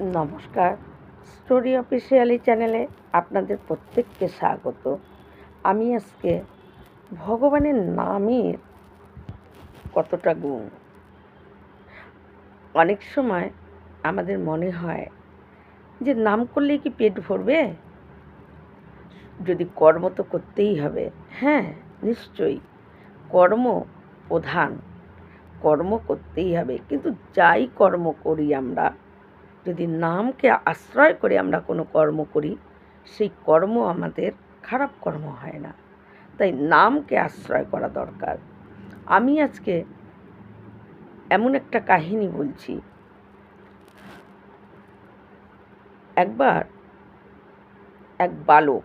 নমস্কার। Story officially চ্যানেলে আপনাদের প্রত্যেককে স্বাগত। আমি আজকে ভগবানের নামের কতটা গুণ। অনেক সময় আমাদের মনে হয় যে নাম করলেই কি পেট ভরবে? যদি কর্ম তো করতেই হবে। হ্যাঁ নিশ্চয়ই। কর্ম প্রধান। কর্ম করতেই হবে। কিন্তু যাই কর্ম করি আমরা যদি নামকে আশ্রয় করে আমরা কোনো কর্ম করি, সেই কর্ম আমাদের খারাপ কর্ম হয় না। তাই নামকে আশ্রয় করা দরকার। আমি আজকে এমন একটা কাহিনী বলছি। একবার এক বালক,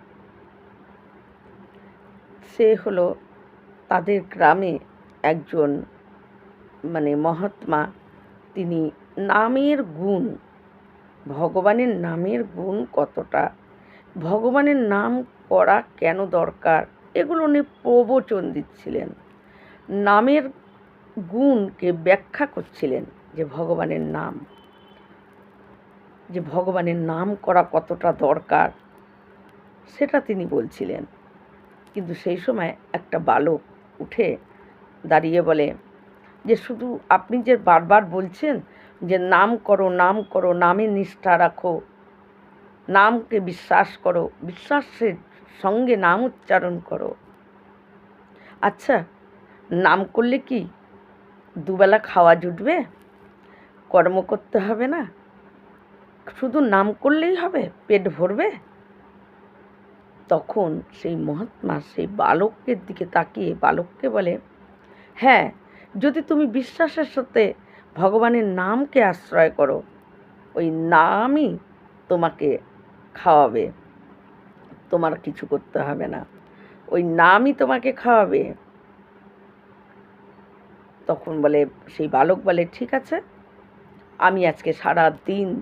সে হলো তাদের গ্রামে একজন মানে মহাত্মা, তিনি নামের গুণ ভগবানের নামের গুণ কতটা? ভগবানের নাম করা কেন দরকার? এগুলো উনি প্রবচন দিচ্ছিলেন নামের গুণকে ব্যাখ্যা করছিলেন যে ভগবানের নাম। যে ভগবানের নাম করা কতটা দরকার, সেটা তিনি বলছিলেন। কিন্তু সেই সময় একটা বালক উঠে দাঁড়িয়ে বলে, যে শুধু আপনি যে বারবার বলছেন যে নাম করো নাম করো, নামে নিষ্ঠা রাখো, নামকে বিশ্বাস করো, বিশ্বাসের সঙ্গে নাম উচ্চারণ করো। আচ্ছা নাম করলে কি দুবেলা খাওয়া জুটবে? কর্ম করতে হবে না? শুধু নাম করলেই হবে? পেট ভরবে? তখন সেই মহাত্মা, সেই বালকের দিকে তাকিয়ে বালককে বলে হ্যাঁ যদি তুমি বিশ্বাসের সাথে ভগবানের নামকে আশ্রয় করো। ওই নামই তোমাকে খাওয়াবে। তোমার কিছু করতে হবে না। ওই নামই তোমাকে খাওয়াবে। তখন বলে, সেই বালক বলে, ঠিক আছে, আমি আজকে সারা দিন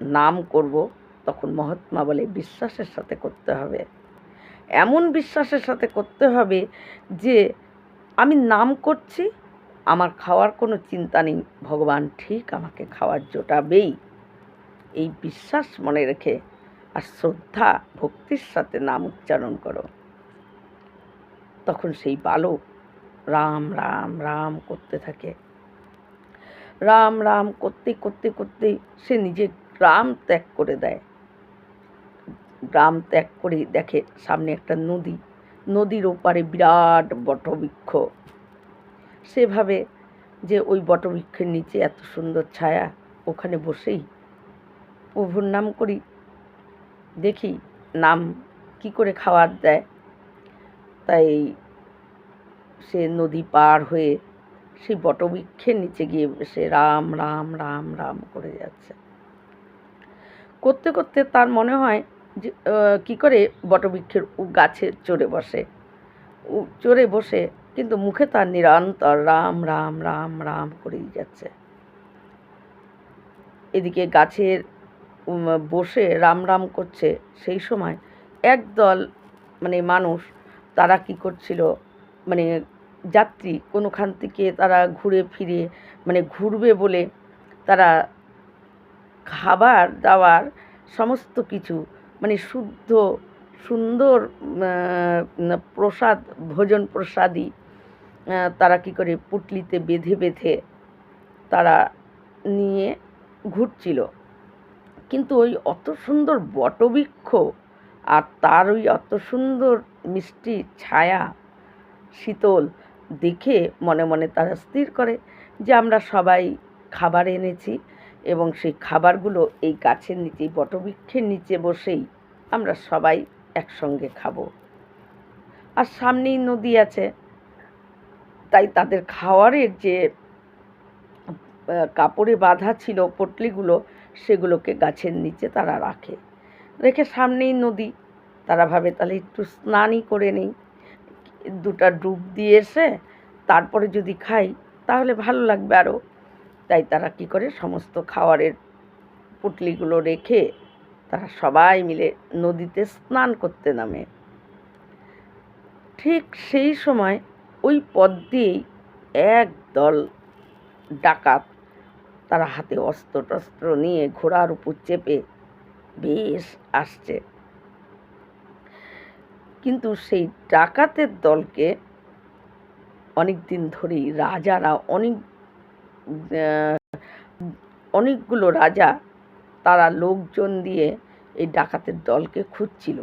নাম করব। তখন মহাত্মা বলে, বিশ্বাসের সাথে করতে হবে। এমন বিশ্বাসের সাথে করতে হবে যে, আমি নাম করছি আমার খাওয়ার কোনো চিন্তা নেই। ভগবান ঠিক আমাকে খাওয়ার জোটাবেই। এই বিশ্বাস মনে রেখে আর শ্রদ্ধা, ভক্তির সাথে নাম উচ্চারণ করো। তখন সেই বালক রাম রাম রাম করতে থাকে। রাম রাম করতে করতে করতে সে নিজে গ্রাম ত্যাগ করে দেয়। গ্রাম ত্যাগ করে দেখে সামনে একটা নদী। নদীর ওপারে বিরাট বটবৃক্ষ। সেভাবে যে ওই বটবৃক্ষের নিচে এত সুন্দর ছায়া ওখানে বসেই প্রভুর নাম করি, দেখি নাম কি করে খাওয়ার দেয়। তাই সে নদী পার হয়ে সেই বটবৃক্ষের নিচে গিয়ে সে রাম রাম রাম রাম করে যাচ্ছে। করতে করতে তার মনে হয় যে কী করে বটবৃক্ষের গাছে চড়ে বসে। চড়ে বসে কিন্তু মুখে তার নিরন্তর রাম রাম রাম রাম করেই যাচ্ছে। এদিকে গাছের বসে রাম রাম করছে। সেই সময় একদল মানে মানুষ, তারা কি করছিল? মানে যাত্রী, কোনোখান থেকে তারা ঘুরে ফিরে মানে ঘুরবে বলে তারা খাবার দাবার সমস্ত কিছু মানে শুদ্ধ, সুন্দর প্রসাদ, ভোজন প্রসাদী তারা কি করে পুটলিতে বেঁধে বেঁধে তারা নিয়ে ঘুরছিল। কিন্তু ওই অত সুন্দর বটবৃক্ষ আর তার ওই অত সুন্দর মিষ্টি ছায়া শীতল দেখে মনে মনে তারা স্থির করে যে আমরা সবাই খাবার এনেছি এবং সেই খাবারগুলো এই গাছের নিচে বটবৃক্ষের নিচে বসেই আমরা সবাই একসঙ্গে খাব। আর সামনেই নদী আছে তাই তাদের খাওয়ারের যে কাপড়ে বাঁধা ছিল পটলিগুলো, সেগুলোকে গাছের নিচে তারা রাখে। রেখে সামনেই নদী। তারা ভাবে, তাহলে একটু স্নানই করে নেই। দুটা ডুব দিয়ে এসে তারপরে যদি খাই, তাহলে ভালো লাগবে আরও তাই তারা কি করে, সমস্ত খাওয়ারের পুটলিগুলো রেখে তারা সবাই মিলে নদীতে স্নান করতে নামে। ঠিক সেই সময় ওই পথ দিয়েই এক দল ডাকাত তারা হাতে অস্ত্র টস্ত্র নিয়ে ঘোড়ার উপর চেপে বেশ আসছে। কিন্তু সেই ডাকাতের দলকে অনেক দিন ধরেই রাজারা অনেক অনেকগুলো রাজা তারা লোকজন দিয়ে এই ডাকাতের দলকে খুঁজছিল।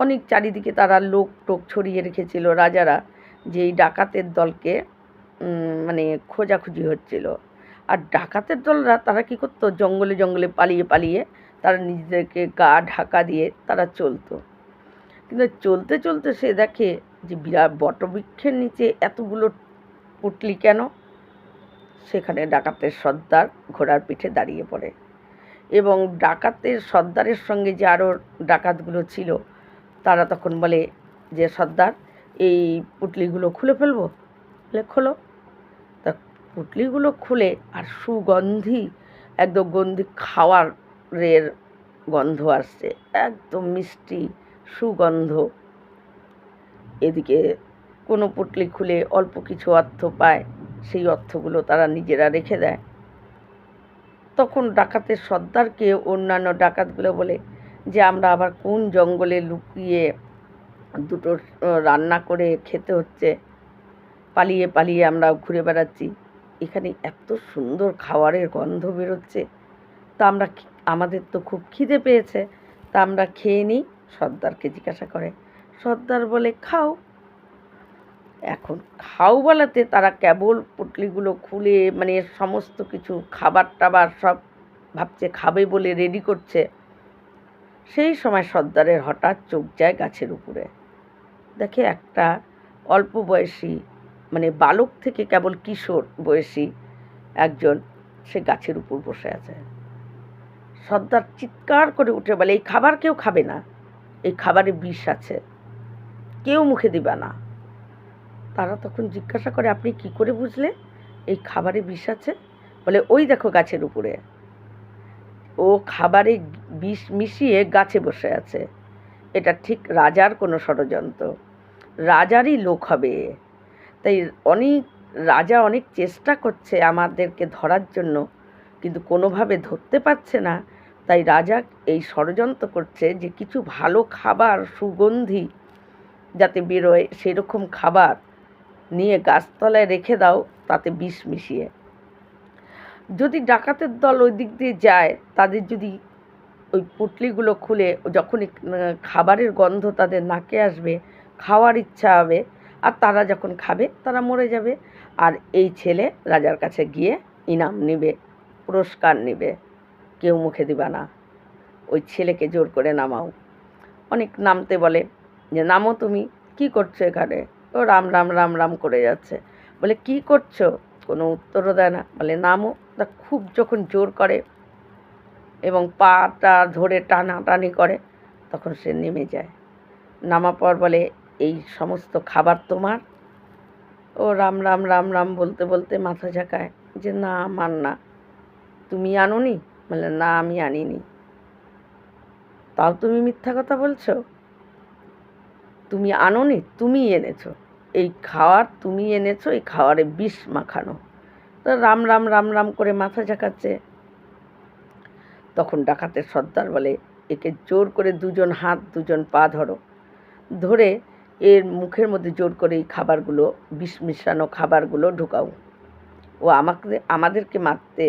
অনেক চারিদিকে তারা লোক টোক ছড়িয়ে রেখেছিল, রাজারা যে এই ডাকাতের দলকে মানে খোঁজাখুঁজি হচ্ছিল। আর ডাকাতের দলরা তারা কি করতো? জঙ্গলে জঙ্গলে পালিয়ে পালিয়ে তারা নিজেদেরকে গা ঢাকা দিয়ে তারা চলতো। কিন্তু চলতে চলতে সে দেখে যে বিরাট বটবৃক্ষের নিচে এতগুলো পুটলি কেন? সেখানে ডাকাতের সর্দার ঘোড়ার পিঠে দাঁড়িয়ে পড়ে। এবং ডাকাতের সর্দারের সঙ্গে যে আরও ডাকাতগুলো ছিল তারা তখন বলে যে, সর্দার, এই পুটলিগুলো খুলে ফেলব? বলে, খোলো। তা পুটলিগুলো খুলে আর সুগন্ধি, একদম গন্ধি খাওয়ারের গন্ধ আসছে, একদম মিষ্টি সুগন্ধ। এদিকে কোনো পুটলি খুলে অল্প কিছু অর্থ পায়, সেই অর্থগুলো তারা নিজেরা রেখে দেয়। তখন ডাকাতের সর্দারকে অন্যান্য ডাকাতগুলো বলে যে আমরা আবার কোন জঙ্গলে লুকিয়ে দুটো রান্না করে খেতে হচ্ছে? পালিয়ে পালিয়ে আমরা ঘুরে বেড়াচ্ছি। এখানে এত সুন্দর খাবারের গন্ধ বেরোচ্ছে। তা আমরা আমাদের তো খুব খিদে পেয়েছে। তা আমরা খেয়ে নিই, সর্দারকে জিজ্ঞাসা করে। সর্দার বলে, খাও। এখন খাও বলাতে তারা কেবল পুটলিগুলো খুলে মানে সমস্ত কিছু খাবার টাবার সব ভাবছে, খাবে বলে রেডি করছে। সেই সময় সর্দারের হঠাৎ চোখ যায় গাছের উপরে। দেখে একটা অল্প বয়সী মানে বালক থেকে কেবল কিশোর বয়সী একজন সে গাছের উপর বসে আছে। সর্দার চিৎকার করে উঠে বলে, এই খাবার কেউ খাবে না। এই খাবারে বিষ আছে। কেউ মুখে দিবে না। তারা তখন জিজ্ঞাসা করে, আপনি কি করে বুঝলে এই খাবারে বিষ আছে? বলে, ওই দেখো গাছের উপরে। ও খাবারে বিষ মিশিয়ে গাছে বসে আছে। এটা ঠিক রাজার কোনো ষড়যন্ত্র। রাজারই লোক হবে তাই অনেক, রাজা অনেক চেষ্টা করছে আমাদেরকে ধরার জন্য, কিন্তু কোনোভাবে ধরতে পারছে না। তাই রাজা এই ষড়যন্ত্র করছে যে কিছু ভালো খাবার, সুগন্ধি যাতে বেরোয় সেরকম খাবার নিয়ে গাছতলায় রেখে দাও, তাতে বিষ মিশিয়ে। যদি ডাকাতের দল ওই দিক দিয়ে যায়, তাদের যদি ওই পুটলিগুলো খুলে যখনই খাবারের গন্ধ তাদের নাকে আসবে, খাওয়ার ইচ্ছা হবে, আর তারা যখন খাবে তারা মরে যাবে। আর এই ছেলে রাজার কাছে গিয়ে ইনাম নেবে, পুরস্কার নেবে, কেউ মুখে দিবা না। ওই ছেলেকে জোর করে নামাও। অনেক নামতে বলে যে, নামো তুমি, কি করছ এখানে? ও রাম রাম রাম রাম করে যাচ্ছে। বলে, কি করছ? কোনো উত্তরও দেয় না। বলে, নামো। তা খুব যখন জোর করে এবং পাটা ধরে টানাটানি করে, তখন সে নেমে যায়। নামা পর বলে, এই সমস্ত খাবার তোমার? ও রাম রাম রাম রাম বলতে বলতে মাথা ঝাঁকায়, যে না, আমার না। তুমি আনোনি? বলে, না, আমি আনিনি। তাও তুমি মিথ্যা কথা বলছো? তুমি আনোনি, তুমি এনেছো। এই খাওয়ার তুমি এনেছো, এই খাওয়ারে বিষ মাখানো। তো রাম রাম রাম রাম করে মাথা ঝাঁকাচ্ছে। তখন ডাকাতের সর্দার বলে, একে জোর করে দুজন হাত, দুজন পা ধরো। ধরে এর মুখের মধ্যে জোর করে এই খাবারগুলো, বিষ মিশানো খাবারগুলো ঢুকাও। ও আমাকে, আমাদেরকে মারতে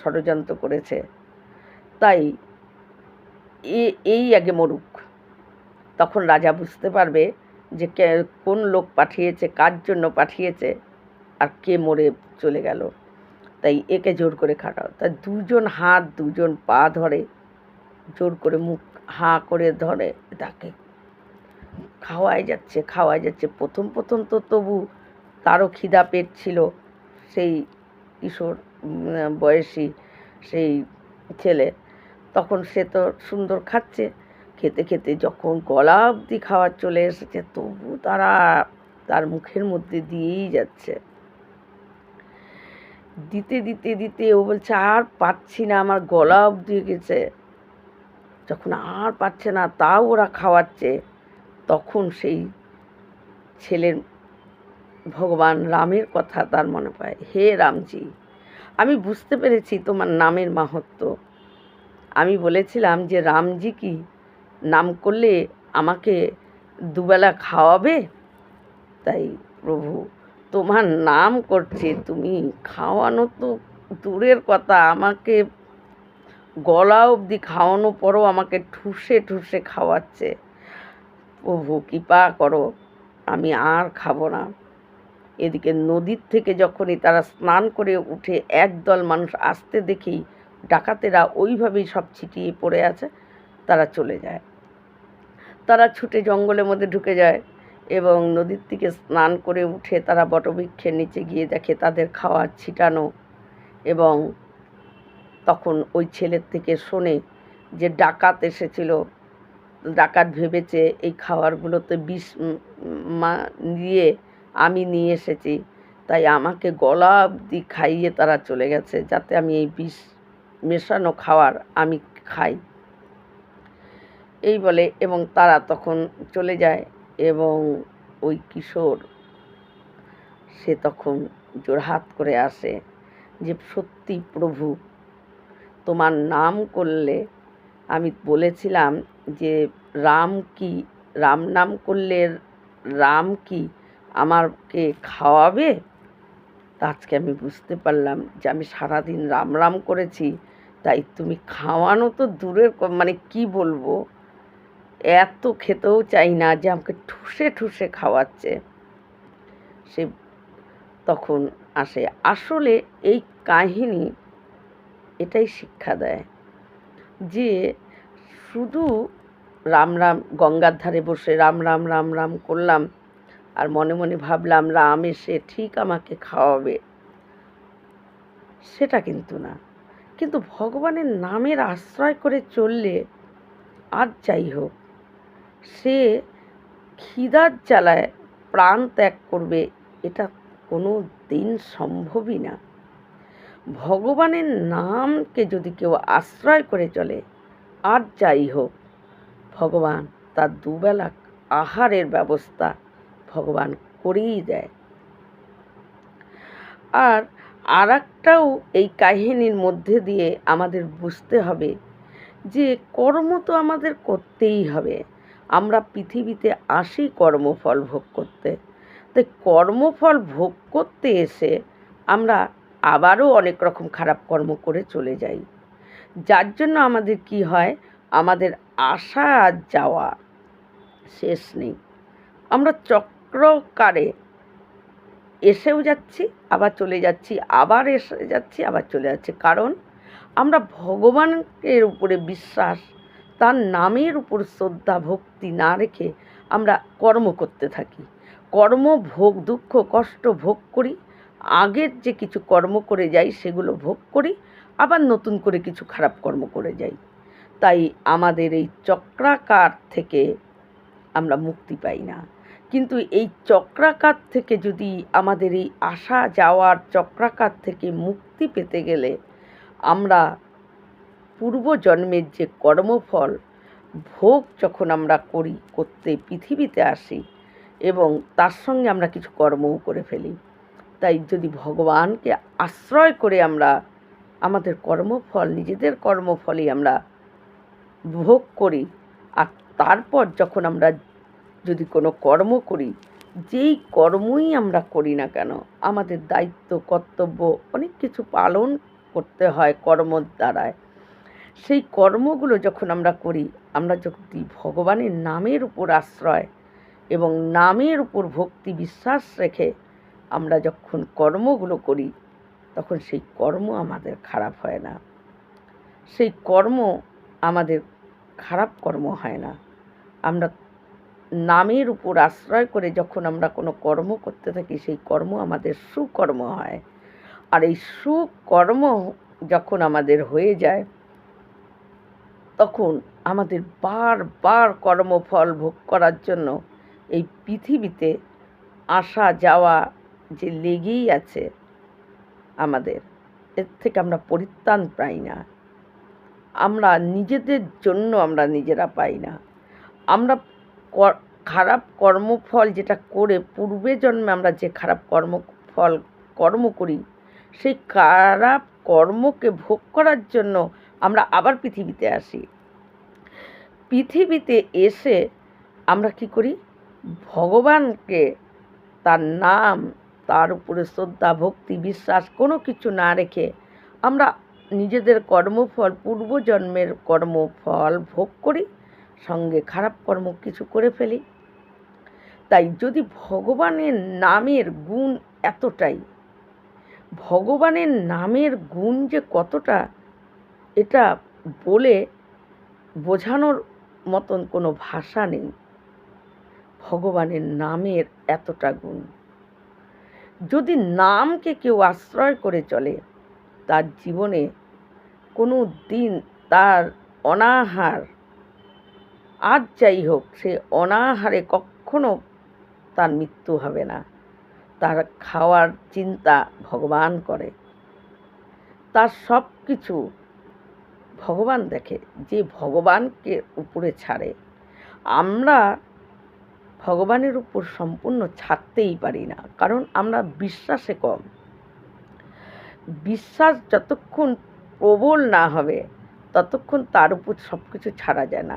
ষড়যন্ত্র করেছে। তাই এই আগে মরুক। তখন রাজা বুঝতে পারবে যে কোন লোক পাঠিয়েছে, কার জন্য পাঠিয়েছে, আর কে মরে চলে গেল। তাই একে জোর করে খাটাও। তা দুজন হাত, দুজন পা ধরে জোর করে মুখ হাঁ করে ধরে তাকে। খাওয়াই যাচ্ছে খাওয়াই যাচ্ছে। প্রথম প্রথম তো তবু তারও খিদা পেট ছিল। সেই কিশোর বয়সী সেই ছেলে। তখন সে তো সুন্দর খাচ্ছে। খেতে খেতে যখন গলা অবধি খাবার চলে এসেছে, তবু তারা তার মুখের মধ্যে দিয়েই যাচ্ছে। দিতে দিতে দিতে ও বলছে, আর পাচ্ছি না, আমার গলা অবধি গেছে। যখন আর পাচ্ছে না, তাও ওরা খাওয়াচ্ছে। তখন সেই ছেলের ভগবান রামের কথা তার মনে পায় হে রামজি, আমি বুঝতে পেরেছি তোমার নামের মাহাত্ম্য আমি বলেছিলাম যে রামজি কি, নাম করলে আমাকে দুবেলা খাওয়াবে? তাই প্রভু তোমার নাম করছে, তুমি খাওয়ানো তো দূরের কথা, আমাকে গলা অবধি খাওয়ানো পরও আমাকে ঠুসে ঠুসে খাওয়াচ্ছে। প্রভু কৃপা করো, আমি আর খাব না। এদিকে নদীর থেকে যখনই তারা স্নান করে উঠে একদল মানুষ আসতে দেখি ডাকাতেরা ওইভাবেই সব ছিটিয়ে পড়ে আছে, তারা চলে যায়। তারা ছুটে জঙ্গলের মধ্যে ঢুকে যায়। এবং নদীর থেকে স্নান করে উঠে তারা বটবৃক্ষের নিচে গিয়ে দেখে তাদের খাওয়ার ছিটানো এবং তখন ওই ছেলের থেকে শোনে যে ডাকাত এসেছিল। ডাকাত ভেবেছে এই খাবারগুলোতে বিষ মা দিয়ে আমি নিয়ে এসেছি, তাই আমাকে গলা অবধি খাইয়ে তারা চলে গেছে যাতে আমি এই বিষ মেশানো খাবার আমি খাই। এই বলে এবং তারা তখন চলে যায় এবং ওই কিশোর, সে তখন জোরহাত করে আসে যে, সত্যি প্রভু, তোমার নাম করলে আমি বলেছিলাম যে, রাম কি, রাম নাম করলে রাম কি আমাকে খাওয়াবে? তা আজকে আমি বুঝতে পারলাম যে, আমি সারাদিন রাম রাম করেছি, তাই তুমি খাওয়ানো তো দূরের মানে কি বলব? এত খেতেও চাই না যে আমাকে ঠুসে ঠুসে খাওয়াচ্ছে। সে তখন আসে। আসলে এই কাহিনী এটাই শিক্ষা দেয় যে শুধু রাম রাম গঙ্গার ধারে বসে রাম রাম রাম রাম করলাম আর মনে মনে ভাবলাম, রাম এসে ঠিক আমাকে খাওয়াবে। সেটা কিন্তু না। কিন্তু ভগবানের নামের আশ্রয় করে চললে আর যাই হোক সে খিদার জ্বালায় প্রাণ ত্যাগ করবে, এটা কোনো দিন সম্ভবই না। ভগবানের নামকে যদি কেউ আশ্রয় করে চলে, আর যাই হোক, ভগবান তার দুবেলা আহারের ব্যবস্থা ভগবান করেই দেয়। আর আর একটাও এই কাহিনীর মধ্যে দিয়ে আমাদের বুঝতে হবে যে কর্ম তো আমাদের করতেই হবে। আমরা পৃথিবীতে আসি কর্মফল ভোগ করতে। তাই কর্মফল ভোগ করতে এসে আমরা আবারও অনেক রকম খারাপ কর্ম করে চলে যাই। যার জন্য আমাদের কি হয়? আমাদের আসা আর যাওয়া শেষ নেই। আমরা চক্রকারে এসেও যাচ্ছি, আবার চলে যাচ্ছি, আবার এসে যাচ্ছি, আবার চলে যাচ্ছি। কারণ আমরা ভগবানের উপরে বিশ্বাস তার নামের উপর শ্রদ্ধা, ভক্তি না রেখে আমরা কর্ম করতে থাকি। কর্ম, ভোগ, দুঃখ, কষ্ট ভোগ করি, আগের যে কিছু কর্ম করে যাই সেগুলো ভোগ করি, আবার নতুন করে কিছু খারাপ কর্ম করে যাই। তাই আমাদের এই চক্রাকার থেকে আমরা মুক্তি পাই না। কিন্তু এই চক্রাকার থেকে যদি আমাদের এই আসা যাওয়ার চক্রাকার থেকে মুক্তি পেতে গেলে আমরা পূর্বজন্মের যে কর্মফল, ভোগ যখন আমরা করি, করতে পৃথিবীতে আসি এবং তার সঙ্গে আমরা কিছু কর্মও করে ফেলি, তাই যদি ভগবানকে আশ্রয় করে আমরা আমাদের কর্মফল, নিজেদের কর্মফলই আমরা ভোগ করি, আর তারপর যখন আমরা যদি কোনো কর্ম করি, যেই কর্মই আমরা করি না কেন, আমাদের দায়িত্ব, কর্তব্য অনেক কিছু পালন করতে হয় কর্মর দ্বারায়। সেই কর্মগুলো যখন আমরা করি, আমরা যদি ভগবানের নামের উপর আশ্রয় এবং নামের উপর ভক্তি বিশ্বাস রেখে আমরা যখন কর্মগুলো করি, তখন সেই কর্ম আমাদের খারাপ হয় না। সেই কর্ম আমাদের খারাপ কর্ম হয় না। আমরা নামের উপর আশ্রয় করে যখন আমরা কোনো কর্ম করতে থাকি, সেই কর্ম আমাদের সুকর্ম হয়। আর এই সুকর্ম যখন আমাদের হয়ে যায় তখন আমাদের বারবার কর্মফল ভোগ করার জন্য এই পৃথিবীতে আসা যাওয়া যে লেগেই আছে আমাদের, এর থেকে আমরা পরিত্রাণ পাই না। আমরা নিজেদের জন্য আমরা নিজেরা পাই না। আমরা খারাপ কর্মফল যেটা করে পূর্বে জন্মে আমরা যে খারাপ কর্মফল, কর্ম করি, সেই খারাপ কর্মকে ভোগ করার জন্য আমরা আবার পৃথিবীতে আসি। পৃথিবীতে এসে আমরা কি করি? ভগবানকে তার নাম, তার উপরে শ্রদ্ধা, ভক্তি, বিশ্বাস কোনো কিছু না রেখে আমরা নিজেদের কর্মফল, পূর্বজন্মের কর্মফল ভোগ করি, সঙ্গে খারাপ কর্ম কিছু করে ফেলি। তাই যদি ভগবানের নামের গুণ এতটাই, ভগবানের নামের গুণ যে কতটা এটা বলে বোঝানোর মতন কোনো ভাষা নেই। ভগবানের নামের এতটা গুণ। যদি নামকে কেউ আশ্রয় করে চলে, তার জীবনে কোনো দিন তার অনাহার, আজ যাই হোক, সে অনাহারে কখনো তার মৃত্যু হবে না। তার খাওয়ার চিন্তা ভগবান করে। তার সব কিছু ভগবান দেখে, যে ভগবানকে উপরে ছাড়ে, আমরা ভগবানের উপর সম্পূর্ণ ছাড়তেই পারি না, কারণ আমরা বিশ্বাসে কম। বিশ্বাস যতক্ষণ প্রবল না হবে, ততক্ষণ তার উপর সব কিছু ছাড়া যায় না।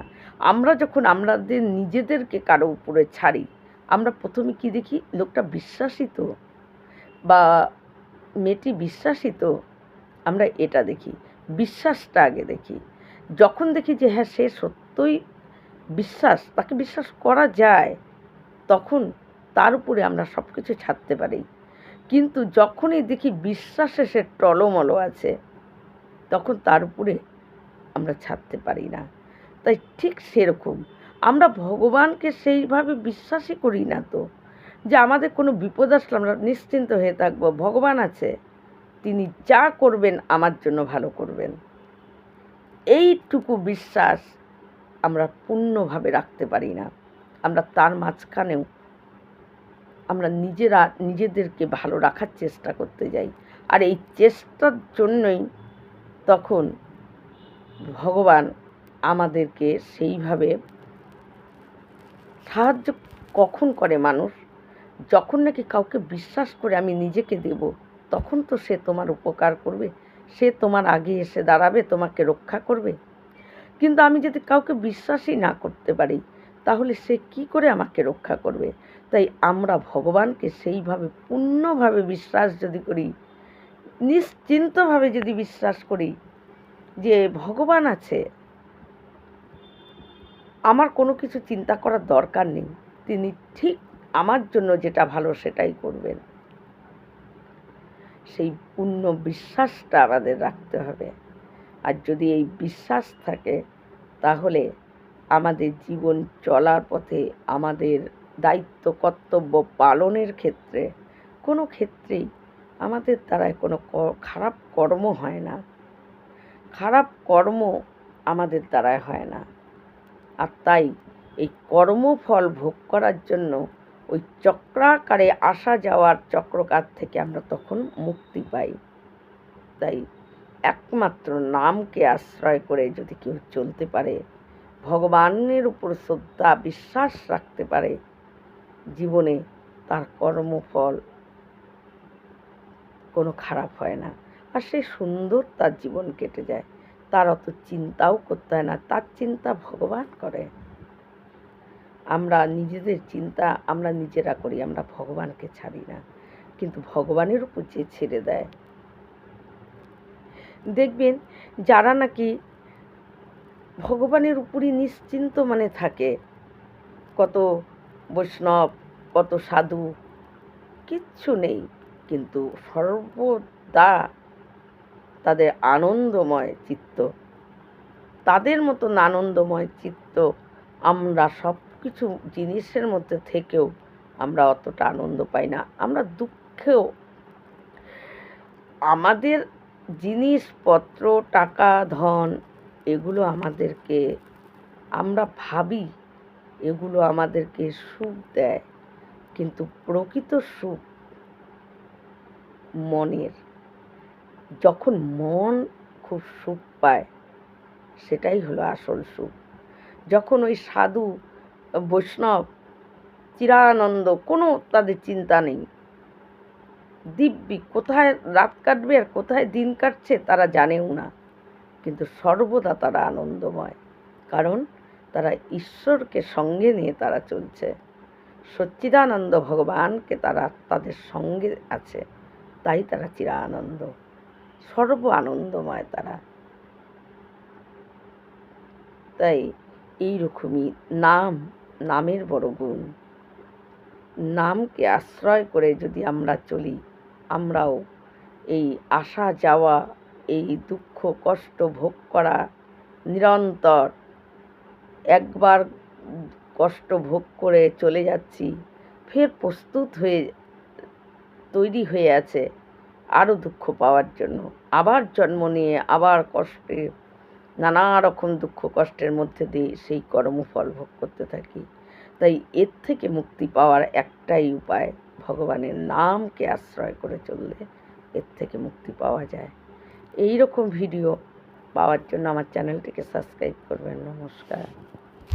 আমরা যখন আমাদের নিজেদেরকে কারও উপরে ছাড়ি, আমরা প্রথমে কি দেখি? লোকটা বিশ্বাসিত বা মেয়েটি বিশ্বাসিত আমরা এটা দেখি। বিশ্বাসটা আগে দেখি। যখন দেখি যে হ্যাঁ সে সত্যই বিশ্বাস, তাকে বিশ্বাস করা যায়, তখন তার উপরে আমরা সব কিছু ছাড়তে পারি। কিন্তু যখনই দেখি বিশ্বাসে সে টলমল আছে, তখন তার উপরে আমরা ছাড়তে পারি না। তাই ঠিক সেরকম। আমরা ভগবানকে সেইভাবে বিশ্বাসই করি না তো। যে আমাদের কোনো বিপদ আসলে আমরা নিশ্চিন্ত হয়ে থাকব, ভগবান আছে। তিনি যা করবেন আমার জন্য ভালো করবেন। এইটুকু বিশ্বাস আমরা পূর্ণভাবে রাখতে পারি না। আমরা তার মাঝখানেও আমরা নিজেরা, নিজেদেরকে ভালো রাখার চেষ্টা করতে যাই। আর এই চেষ্টার জন্যই তখন ভগবান আমাদেরকে সেইভাবে সাহায্য কখন করে মানুষ? যখন নাকি কাউকে বিশ্বাস করে আমি নিজেকে দেব তখন তো সে তোমার উপকার করবে, সে তোমার আগে এসে দাঁড়াবে, তোমাকে রক্ষা করবে। কিন্তু আমি যদি কাউকে বিশ্বাসই না করতে পারি, তাহলে সে কি করে আমাকে রক্ষা করবে? তাই আমরা ভগবানকে সেইভাবে পূর্ণভাবে বিশ্বাস যদি করি, নিশ্চিন্তভাবে যদি বিশ্বাস করি যে ভগবান আছে, আমার কোনো কিছু চিন্তা করার দরকার নেই। তিনি ঠিক আমার জন্য যেটা ভালো সেটাই করবেন। সেই পূর্ণ বিশ্বাসটা আমাদের রাখতে হবে। আর যদি এই বিশ্বাস থাকে, তাহলে আমাদের জীবন চলার পথে আমাদের দায়িত্ব, কর্তব্য পালনের ক্ষেত্রে কোনো ক্ষেত্রেই আমাদের দ্বারায় কোনো খারাপ কর্ম হয় না। খারাপ কর্ম আমাদের দ্বারায় হয় না। আর তাই এই কর্মফল ভোগ করার জন্য ওই চক্রাকারে আসা যাওয়ার চক্রকার থেকে আমরা তখন মুক্তি পাই। তাই একমাত্র নামকে আশ্রয় করে যদি কেউ চলতে পারে, ভগবানের উপর শ্রদ্ধা, বিশ্বাস রাখতে পারে, জীবনে তার কর্মফল কোনো খারাপ হয় না। আর সে সুন্দর তার জীবন কেটে যায়। তার অত চিন্তাও করতে হয় না। তার চিন্তা ভগবান করে। আমরা নিজেদের চিন্তা আমরা নিজেরা করি, আমরা ভগবানকে ছাড়ি না। কিন্তু ভগবানের উপর যে ছেড়ে দেয়। দেখবেন যারা নাকি ভগবানের উপরই নিশ্চিন্ত মানে থাকে, কত বৈষ্ণব, কত সাধু, কিচ্ছু নেই। কিন্তু সর্বদা তাদের আনন্দময় চিত্ত, তাদের মতন আনন্দময় চিত্ত আমরা সব কিছু জিনিসের মধ্যে থেকেও আমরা অতটা আনন্দ পাই না। আমরা দুঃখেও আমাদের জিনিসপত্র, টাকা, ধন এগুলো আমাদেরকে, আমরা ভাবি এগুলো আমাদেরকে সুখ দেয়, কিন্তু প্রকৃত সুখ মনের। যখন মন খুব সুখ পায়, সেটাই হলো আসল সুখ। যখন ওই সাধু বৈষ্ণব, চিরানন্দ, কোনো তাদের চিন্তা নেই। দিব্যি কোথায় রাত কাটবে আর কোথায় দিন কাটছে তারা জানেও না। কিন্তু সর্বদা তারা আনন্দময়, কারণ তারা ঈশ্বরকে সঙ্গে নিয়ে তারা চলছে। সচ্চিদানন্দ ভগবানকে তারা তাদের সঙ্গে আছে, তাই তারা চিরা আনন্দ সর্ব আনন্দময় তারা। তাই এইরকমই নাম নামের বড় গুণ। নামকে আশ্রয় করে যদি আমরা চলি, আমরাও এই আসা যাওয়া, এই দুঃখ কষ্ট ভোগ করা নিরন্তর একবার কষ্ট ভোগ করে চলে যাচ্ছি, ফের প্রস্তুত হয়ে তৈরি হয়ে আছে আরও দুঃখ পাওয়ার জন্য। আবার জন্ম নিয়ে আবার কষ্টে নানা রকম দুঃখ কষ্টের মধ্যে দিয়ে সেই কর্মফল ভোগ করতে থাকি। তাই এর থেকে মুক্তি পাওয়ার একটাই উপায় ভগবানের নামকে আশ্রয় করে চললে এর থেকে মুক্তি পাওয়া যায়। এই রকম ভিডিও পাওয়ার জন্য আমার চ্যানেলটিকে সাবস্ক্রাইব করবেন। নমস্কার।